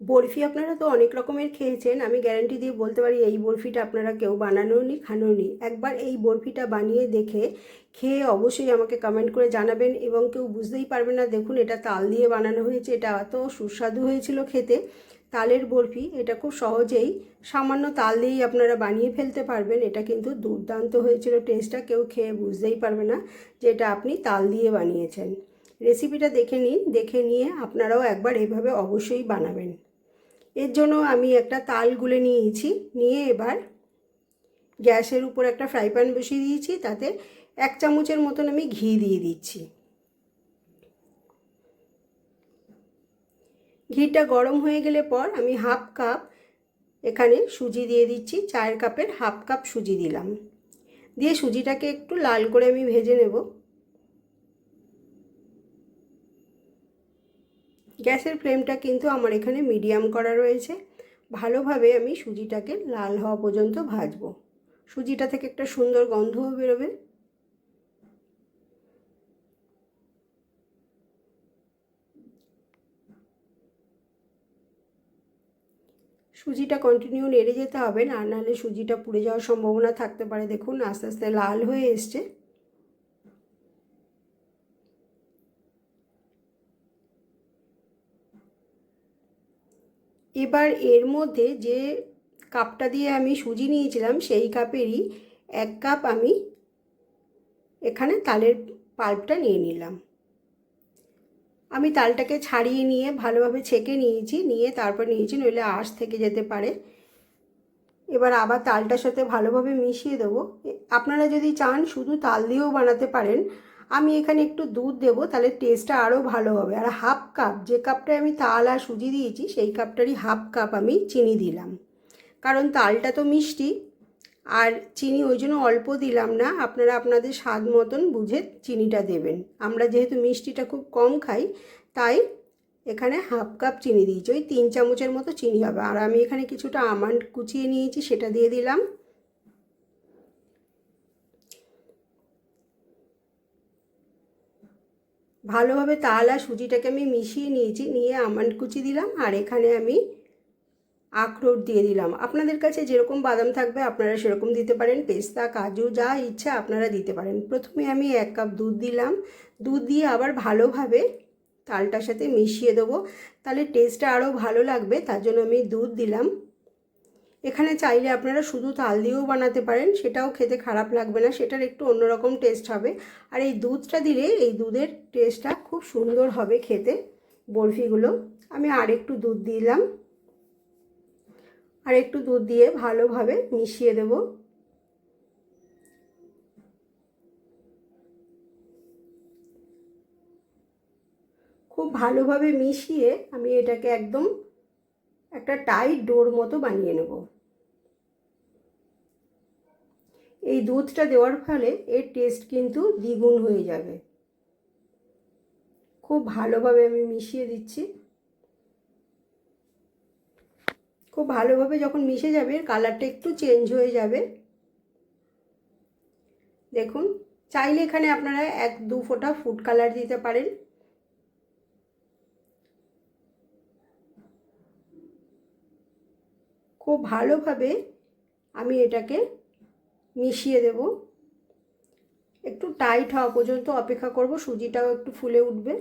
বরফি আপনারা তো অনেক রকমের খেয়েছেন, আমি গ্যারান্টি দিয়ে বলতে পারি এই বরফিটা আপনারা কেউ বানানো নি খানো নি। একবার এই বরফিটা বানিয়ে দেখে খেয়ে অবশ্যই আমাকে কমেন্ট করে জানাবেন এবং কেউ বুঝতেই পারবে না, দেখুন এটা তাল দিয়ে বানানো হয়েছে, এটা এত সুস্বাদু হয়েছিল খেতে। তালের বরফি, এটা খুব সহজেই সামান্য তাল দিয়েই আপনারা বানিয়ে ফেলতে পারবেন, এটা কিন্তু দুর্দান্ত হয়েছিল টেস্টটা কেউ খেয়ে বুঝতেই পারবে না যে এটা আপনি তাল দিয়ে বানিয়েছেন। রেসিপিটা দেখে নিন, দেখে নিয়ে আপনারাও একবার এভাবে অবশ্যই বানাবেন। এর জন্য আমি একটা তাল গুলে নিয়েছি, নিয়ে এবার গ্যাসের উপর একটা ফ্রাই প্যান বসিয়ে দিয়েছি, তাতে এক চামচের মতন আমি ঘি দিয়ে দিচ্ছি। ঘিটা গরম হয়ে গেলে পর আমি হাফ কাপ এখানে সুজি দিয়ে দিচ্ছি চায়ের কাপের হাফ কাপ সুজি দিলাম। দিয়ে সুজিটাকে একটু লাল করে আমি ভেজে নেব। গ্যাসের ফ্লেমটা কিন্তু আমার এখানে মিডিয়াম করা রয়েছে। ভালোভাবে আমি সুজিটাকে লাল হওয়া পর্যন্ত ভাজবো। সুজিটা থেকে একটা সুন্দর গন্ধও বেরোবে। সুজিটা কন্টিনিউ নেড়ে যেতে হবে, না নাহলে সুজিটা পুড়ে যাওয়ার সম্ভাবনা থাকতে পারে। দেখুন, আস্তে আস্তে লাল হয়ে এসছে। এবার এর মধ্যে যে কাপটা দিয়ে আমি সুজি নিয়েছিলাম, সেই কাপেরই এক কাপ আমি এখানে তালের পাল্পটা নিয়ে নিলাম। আমি তালটাকে ছাড়িয়ে নিয়ে ভালোভাবে ছেঁকে নিয়েছি, নিয়ে তারপর নিয়েছি, নইলে আঁশ থেকে যেতে পারে। এবার আবার তালটার সাথে ভালোভাবে মিশিয়ে দেবো। আপনারা যদি চান শুধু তাল দিয়েও বানাতে পারেন আমি এখানে একটু দুধ দেবো, তাহলে টেস্টটা আরও ভালো হবে। আর হাফ কাপ যে কাপটায় আমি তাল আর সুজি দিয়েছি, সেই কাপটারই হাফ কাপ আমি চিনি দিলাম। কারণ তালটা তো মিষ্টি, আর চিনি ওই জন্য অল্প দিলাম না, আপনারা আপনাদের স্বাদ মতন বুঝে চিনিটা দেবেন। আমরা যেহেতু মিষ্টিটা খুব কম খাই, তাই এখানে হাফ কাপ চিনি দিয়েছি, ওই তিন চামচের মতো চিনি হবে। আর আমি এখানে কিছুটা আমান্ড কুচিয়ে নিয়েছি, সেটা দিয়ে দিলাম। ভালোভাবে তাল আর সুজিটাকে আমি মিশিয়ে নিয়েছি, নিয়ে আমান্ড কুচি দিলাম আর এখানে আমি আখরোট দিয়ে দিলাম। আপনাদের কাছে যেরকম বাদাম থাকবে আপনারা সেরকম দিতে পারেন, পেস্তা, কাজু, যা ইচ্ছা আপনারা দিতে পারেন। প্রথমে আমি এক কাপ দুধ দিলাম। দুধ দিয়ে আবার ভালোভাবে তালটার সাথে মিশিয়ে দেবো। তাহলে টেস্টটা আরও ভালো লাগবে, তার জন্য আমি দুধ দিলাম। এখানে চাইলে আপনারা শুধু তাল দিয়েও বানাতে পারেন, সেটাও খেতে খারাপ লাগবে না, সেটার একটু অন্যরকম টেস্ট হবে। আর এই দুধটা দিলে এই দুধের টেস্টটা খুব সুন্দর হবে খেতে, বরফিগুলো। আমি আর একটু দুধ দিলাম। আর একটু দুধ দিয়ে ভালোভাবে মিশিয়ে দেব। খুব ভালোভাবে মিশিয়ে আমি এটাকে একদম একটা টাইট ডোর মতো বানিয়ে নেব এই দুধটা দেওয়ার ফলে এর টেস্ট কিন্তু দ্বিগুণ হয়ে যাবে। খুব ভালোভাবে আমি মিশিয়ে দিচ্ছি। খুব ভালোভাবে যখন মিশে যাবে, এর কালারটা একটু চেঞ্জ হয়ে যাবে। দেখুন, চাইলে এখানে আপনারা এক দু ফোঁটা ফুড কালার দিতে পারেন। খুব ভালোভাবে আমি এটাকে মিশিয়ে দেব। একটু টাইট হওয়া পর্যন্ত অপেক্ষা করব, সুজিটাও একটু ফুলে উঠবে।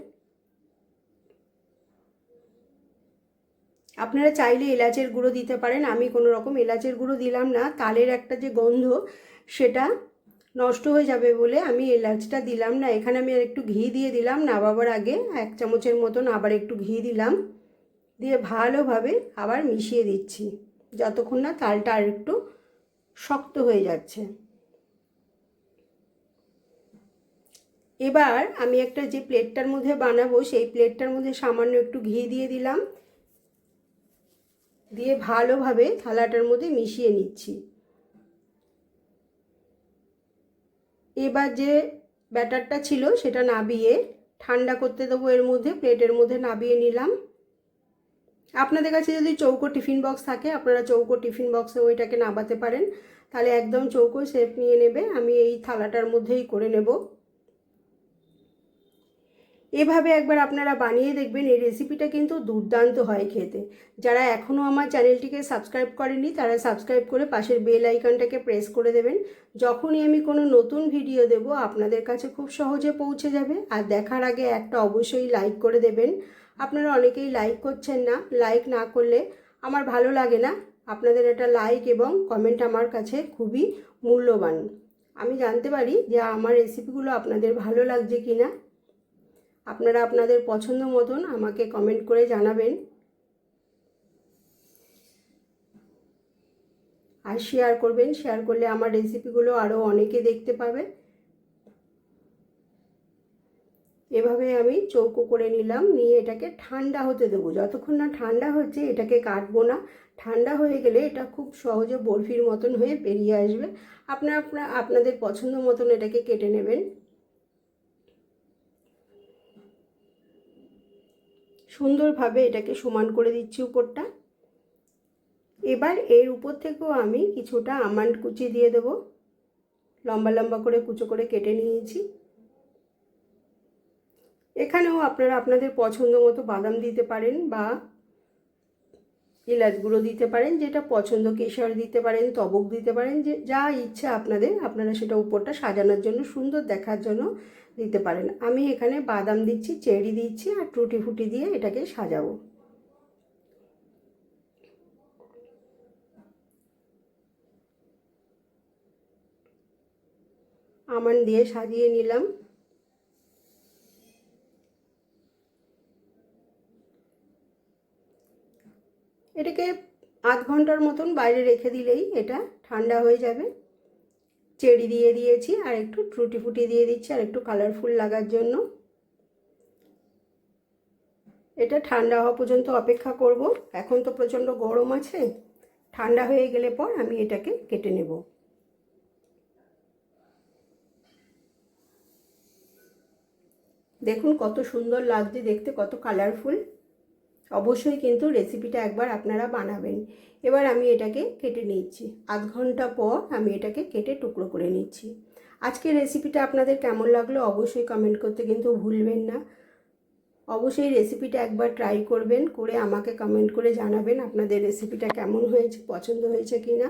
আপনারা চাইলে এলাচের গুঁড়ো দিতে পারেন, আমি কোনো রকম এলাচের গুঁড়ো দিলাম না, তালের একটা যে গন্ধ সেটা নষ্ট হয়ে যাবে বলে আমি এলাচটা দিলাম না। এখানে আমি আর একটু ঘি দিয়ে দিলাম নাবাবার আগে, এক চামচের মতন আবার একটু ঘি দিলাম। দিয়ে ভালোভাবে আবার মিশিয়ে দিচ্ছি, যতক্ষণ না তালটা আর একটু শক্ত হয়ে যাচ্ছে। এবার আমি একটা যে প্লেটটার মধ্যে বানাবো, সেই প্লেটটার মধ্যে সামান্য একটু ঘি দিয়ে দিলাম। দিয়ে ভালোভাবে থালাটার মধ্যে মিশিয়ে নিচ্ছি। এবার যে ব্যাটারটা ছিল সেটা নাবিয়ে ঠান্ডা করতে দেবো এর মধ্যে, প্লেটের মধ্যে নাবিয়ে নিলাম। আপনাদের কাছে যদি চৌকো টিফিন বক্স থাকে, আপনারা চৌকো টিফিন বক্সে ওইটাকে নামাতে পারেন। তাহলে একদম চৌকো শেপ নিয়ে নেবে। আমি এই থালাটার মধ্যেই করে নেব। এভাবে একবার আপনারা বানিয়ে দেখবেন, এই রেসিপিটা কিন্তু দুর্দান্ত হয় খেতে। যারা এখনও আমার চ্যানেলটিকে সাবস্ক্রাইব করেনি তারা সাবস্ক্রাইব করে পাশের বেল আইকনটাকে প্রেস করে দেবেন। যখনই আমি কোনো নতুন ভিডিও দেব, আপনাদের কাছে খুব সহজে পৌঁছে যাবে। আর দেখার আগে একটা অবশ্যই লাইক করে দেবেন। আপনারা অনেকেই লাইক করছেন না লাইক না করলে আমার ভালো লাগে না। আপনাদের একটা লাইক এবং কমেন্ট আমার কাছে খুবই মূল্যবান। আমি জানতে পারি যে আমার রেসিপিগুলো আপনাদের ভালো লাগছে কি না আপনারা আপনাদের পছন্দ মতন আমাকে কমেন্ট করে জানাবেন। আর শেয়ার করবেন শেয়ার করলে আমার রেসিপিগুলো আরও অনেকে দেখতে পাবে। এভাবে আমি চৌকো করে নিলাম, নিয়ে এটাকে ঠান্ডা হতে দেবো। যতক্ষণ না ঠান্ডা হচ্ছে, এটাকে কাটবো না। ঠান্ডা হয়ে গেলে এটা খুব সহজে বরফির মতন হয়ে বেরিয়ে আসবে। আপনার আপনার, আপনাদের পছন্দ মতন এটাকে কেটে নেবেন। সুন্দরভাবে এটাকে সমান করে দিচ্ছি উপরটা। এবার এর উপর থেকেও আমি কিছুটা আমান্ড কুচি দিয়ে দেবো। লম্বা লম্বা করে কুচো করে কেটে নিয়েছি। এখানেও আপনারা আপনাদের পছন্দ মতো বাদাম দিতে পারেন বা এলাচ গুঁড়ো দিতে পারেন, যেটা পছন্দ কেশর দিতে পারেন, তবক দিতে পারেন, যে যা ইচ্ছা আপনাদের, আপনারা সেটা উপরটা সাজানোর জন্য, সুন্দর দেখার জন্য দিতে পারেন। আমি এখানে বাদাম দিচ্ছি, চেরি দিচ্ছি আর টুটি ফুটি দিয়ে এটাকে সাজাবো। আমান দিয়ে সাজিয়ে নিলাম। এটাকে আধ ঘণ্টার মতন বাইরে রেখে দিলেই এটা ঠান্ডা হয়ে যাবে। চেরি দিয়ে দিয়েছি আর একটু ট্রুটি ফুটি দিয়ে দিচ্ছি আর একটু কালারফুল লাগার জন্য। এটা ঠান্ডা হওয়া পর্যন্ত অপেক্ষা করব। এখন তো প্রচণ্ড গরম আছে। ঠান্ডা হয়ে গেলে পর আমি এটাকে কেটে নেব। দেখুন কত সুন্দর লাগছে দেখতে, কত কালারফুল অবশ্যই কিন্তু রেসিপিটা একবার আপনারা বানাবেন। এবার আমি এটাকে কেটে নিচ্ছি। আধ ঘণ্টা পর আমি এটাকে কেটে টুকরো করে নিচ্ছি। আজকে রেসিপিটা আপনাদের কেমন লাগল অবশ্যই কমেন্ট করতে কিন্তু ভুলবেন না। অবশ্যই রেসিপিটা একবার ট্রাই করবেন, করে আমাকে কমেন্ট করে জানাবেন আপনাদের রেসিপিটা কেমন হয়েছে, পছন্দ হয়েছে কি না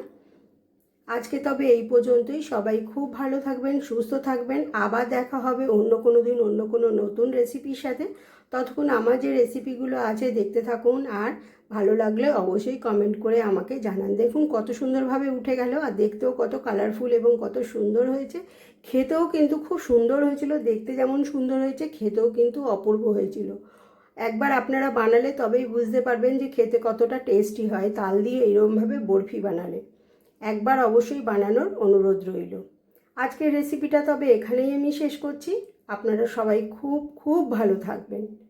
আজকে তবে এই পর্যন্তই। সবাই খুব ভালো থাকবেন, সুস্থ থাকবেন। আবার দেখা হবে অন্য কোনো দিন, অন্য কোনো নতুন রেসিপির সাথে। ততক্ষণ আমার যে রেসিপিগুলো আছে দেখতে থাকুন। আর ভালো লাগলে অবশ্যই কমেন্ট করে আমাকে জানান। দেখুন কত সুন্দরভাবে উঠে গেল। আর দেখতেও কত কালারফুল এবং কত সুন্দর হয়েছে। খেতেও কিন্তু খুব সুন্দর হয়েছিল। দেখতে যেমন সুন্দর হয়েছে, খেতেও কিন্তু অপূর্ব হয়েছিল। একবার আপনারা বানালে তবেই বুঝতে পারবেন যে খেতে কতটা টেস্টি হয়। তাল দিয়ে এরমভাবে বরফি বানালে। একবার অবশ্যই বানানোর অনুরোধ রইল। আজকের রেসিপিটা তবে এখানেই আমি শেষ করছি। আপনারা সবাই খুব খুব ভালো থাকবেন।